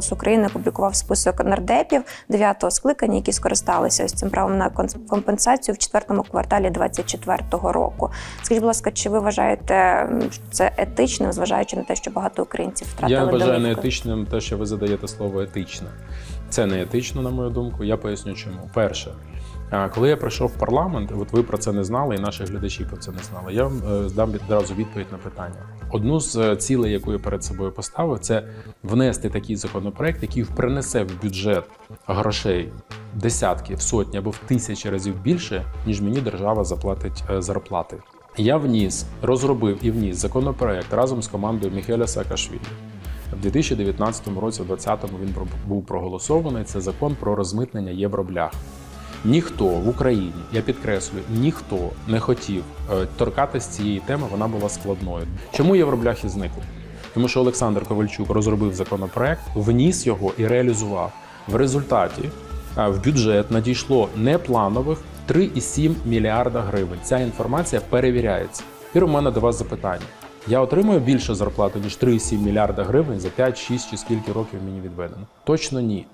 голос України опублікував список нардепів дев'ятого скликання, які скористалися ось цим правом на компенсацію в четвертому кварталі 2024 року. Скажіть, будь ласка, чи ви вважаєте що це етичним, зважаючи на те, що багато українців втратили Я вважаю неетичним те, що ви задаєте слово етичне. Це не етично, на мою думку. Я поясню чому. Перше, коли я прийшов в парламент, от ви про це не знали, і наші глядачі про це не знали. Я вам е, здам відразу відповідь на питання. Одну з е, цілей, яку я перед собою поставив, це внести такий законопроект, який принесе в бюджет грошей десятки, в сотні або в тисячі разів більше, ніж мені держава заплатить е, зарплати. Я вніс, розробив і вніс законопроект разом з командою Міхеля Саакашвілі. В 2019 році, в 2020 він був проголосований. Це закон про розмитнення євроблях. Ніхто в Україні, я підкреслюю, ніхто не хотів е, торкатися цієї теми, вона була складною. Чому євробляхи зникли? Тому що Олександр Ковальчук розробив законопроект, вніс його і реалізував. В результаті е, в бюджет надійшло непланових 3,7 мільярда гривень. Ця інформація перевіряється. Тепер у мене до вас запитання. Я отримую більше зарплату, ніж 3,7 мільярда гривень за 5, 6 чи скільки років мені відведено? Точно ні.